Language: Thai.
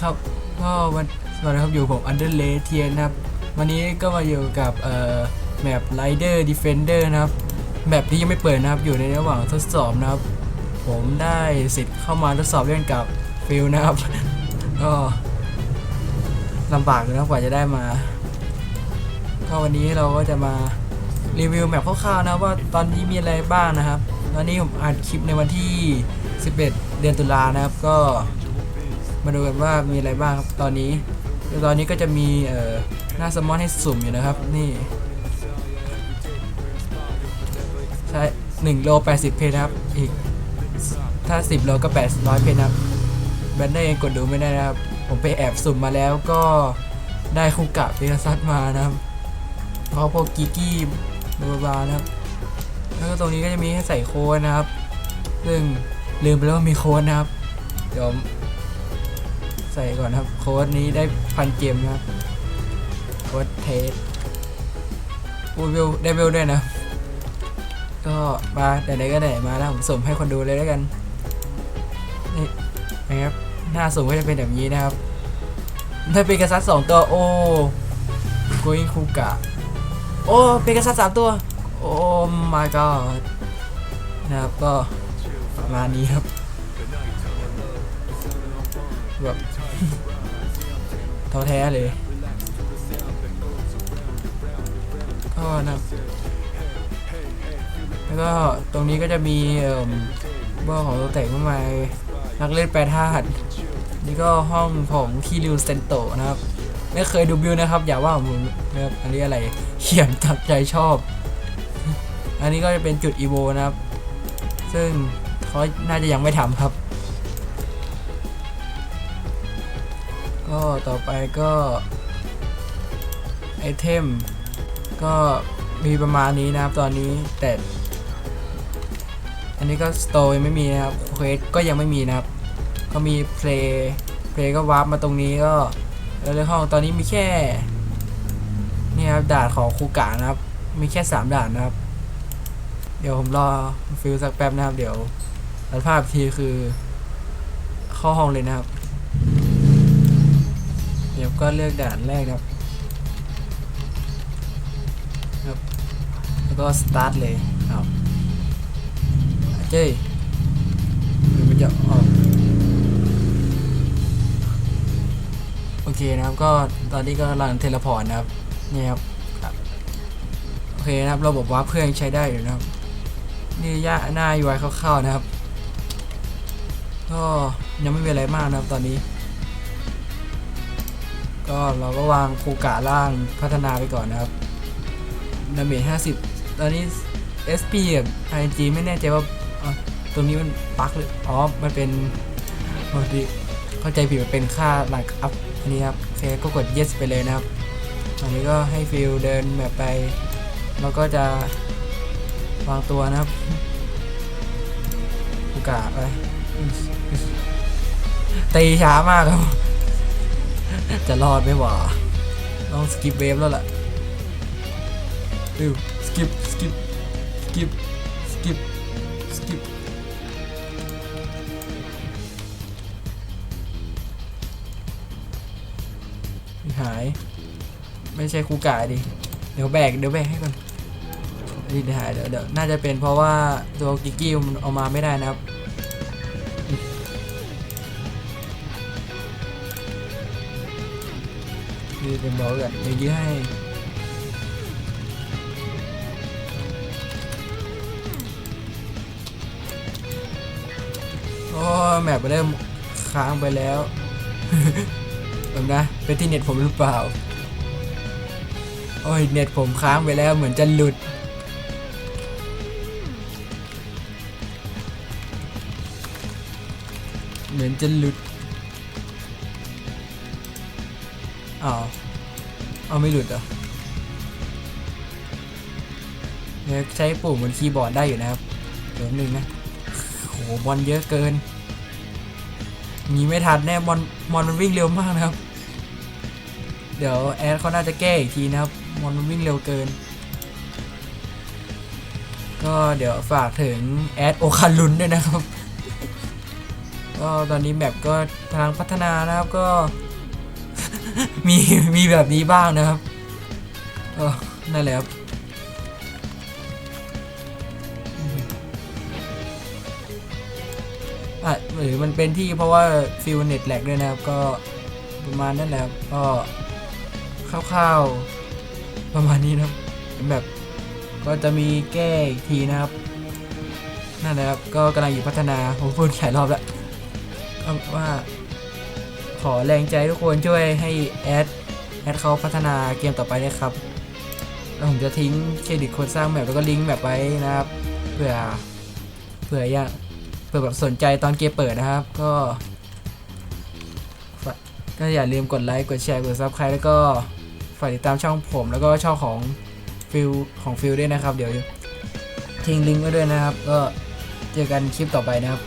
ครับก็วันสวัสดีครับอยู่ผมอันเดอร์เลเทียนะครับ วันนี้ก็มาอยู่กับเอ่อแมปไรเดอร์ดิเฟนเดอร์นะครับแมปที่ยังไม่เปิดนะครับอยู่ในระหว่างทดสอบนะครับ ผมได้สิทธิ์เข้ามาทดสอบเล่นกับฟิลนะครับก็ลำบากเลยนะกว่าจะได้มาก็วันนี้เราก็จะมารีวิวแมปคร่าวๆนะว่าตอนนี้มีอะไรบ้างนะครับตอนนี้ผมอัดคลิปในวันที่ 11 เดือนตุลานะครับก็ มาดูกันว่ามีอะไรบ้างครับตอนนี้ตอนนี้ก็จะมีเอ่อหน้าสมอนให้สุ่มอยู่นะครับ นี่ใช่1โล80 เพชรครับ อีกถ้า 10 โลก็800 เพชรนครับแบนได้เองกดดูไม่ได้นะครับ ผมไปแอบสุ่มมาแล้วก็ได้คุกกะเปกาซัสมานะครับเพราะพวกกิกกี้บลาบลานะครับ แล้วก็ตรงนี้ก็จะมีให้ใส่โค้ดนะครับ ซึ่งลืมไปแล้วว่ามีโค้ดนะครับ เดี๋ยว ส่ก่อนครับ โค้ดนี้ได้พันเกมนะครับ โค้ดเทสอูวิวได้วิวด้วยนะ ก็มาไหนๆก็ไหนมาแล้วผมสุ่มให้คนดูเลยแล้วกัน นี่นะครับ หน้าสุ่มก็จะเป็นแบบนี้นะครับ ถ้าเป็นกษัตริย์สองตัว โอ้โกยิงคูกะ โอ้เป็นกษัตริย์สามตัว โอ้ my god นะครับก็ประมาณนี้ครับ แบบท้อแท้เลย ก็นะแล้วก็ตรงนี้ก็จะมีเอ่อบ้าของตัวแต่งมากมายนักเล่นแปรธาตุนี่ก็ห้องของคีริวเซนโตนะครับ ไม่เคยดูบิวนะครับ อย่าว่าผมนะครับอันนี้อะไรเขียนตัดใจชอบ อันนี้ก็จะเป็นจุดอีโวนะครับ ซึ่งเขาน่าจะยังไม่ทำครับ ก็ต่อไปก็ไอเทมก็มีประมาณนี้นะครับตอนนี้แต่อันนี้ก็สโตร์ยังไม่มีนะครับเควสก็ยังไม่มีนะครับ ก็มีเพลย์เพลย์ก็วาร์ปมาตรงนี้ก็แล้วในห้องตอนนี้มีแค่นี่ครับด่านของคูกะนะครับ มีแค่สามด่านนะครับ เดี๋ยวผมรอฟิลสักแป๊บนะครับ เดี๋ยวตัดภาพทีคือเข้าห้องเลยนะครับ เดี๋ยวก็เลือกด่านแรกนะครับครับ แล้วก็สตาร์ทเลยครับเจ้ยเดี๋ยวมันจะออกโอเคนะครับก็ตอนนี้ก็กำลังเทเลพอร์ตนะครับนี่ครับครับโอเคนะครับระบบวาร์ปเพื่อนใช้ได้อยู่นะครับ นี่ย่าหน้า UI คร่าวๆนะครับ ก็ยังไม่มีอะไรมากนะครับตอนนี้ ก็เราก็วางคูกะล่างพัฒนาไปก่อนนะครับดาเมจ50 ตอนนี้ SP กับ IG ไม่แน่ใจว่าตรงนี้มันปักหรืออ๋อ มันเป็นพอดีเข้าใจผิดมันเป็นค่าหลักอัพอันนี้ครับโอเคก็กด yes ไปเลยนะครับ ตอนนี้ก็ให้ฟิลเดินแบบไปแล้วก็จะวางตัวนะครับกูกะไปตีช้ามากครับ จะรอดไม่หวะต้องสกิปเวฟแล้วล่ะดูสกิปสกิปสกิปสกิปสกิปหาย ไม่ใช่ครูกะดิ เดี๋ยวแบกเดี๋ยวแบกให้ก่อนนี่เดี๋ยวหายเดี๋ยวเดี๋ยวน่าจะเป็นเพราะว่าตัวกิกกี้มันเอามาไม่ได้นะครับ นี่เป็นบอกกันเดี๋ยวยื้อให้โอ้แมปเริ่มค้างไปแล้วแบบนะเป็นที่เน็ตผมหรือเปล่า โอ้ยเน็ตผมค้างไปแล้วเหมือนจะหลุดเหมือนจะหลุด อ้าวเอาไม่หลุดเหรอเนี่ยใช้ปุ่มบนคีย์บอร์ดได้อยู่นะครับเดี๋ยวหนึ่งนะโหบอลเยอะเกินหนีไม่ทันแน่บอลบอลมันวิ่งเร็วมากนะครับ เดี๋ยวแอดเขาน่าจะแก้อีกทีนะครับบอลมันวิ่งเร็วเกิน ก็เดี๋ยวฝากถึงแอดโอคารุนด้วยนะครับก็ตอนนี้แมปก็กำลังพัฒนานะครับก็ มีมีแบบนี้บ้างนะครับก็นั่นแหละครับอะหรือมันเป็นที่เพราะว่าฟิลเน็ตแลกด้วยนะครับก็ประมาณนั้นแหละครับก็คร่าวๆประมาณนี้นะครับแบบก็จะมีแก้อีกทีนะครับนั่นแหละครับก็กำลังอยู่พัฒนาผมพูดหลายรอบแล้วก็ว่า ขอแรงใจทุกคนช่วยให้แอดแอดเขาพัฒนาเกมต่อไปด้วยครับ แล้วผมจะทิ้งเครดิตคนสร้างแมปแล้วก็ลิงก์แมปไว้นะครับ เผื่อเผื่ออยากเผื่อแบบสนใจตอนเกมเปิดนะครับ ก็ก็อย่าลืมกดไลค์กดแชร์กดซับสไครต์แล้วก็ฝากติดตามช่องผม แล้วก็ช่องของฟิลของฟิลด้วยนะครับ เดี๋ยวทิ้งลิงก์ไว้ด้วยนะครับ ก็เจอกันคลิปต่อไปนะครับ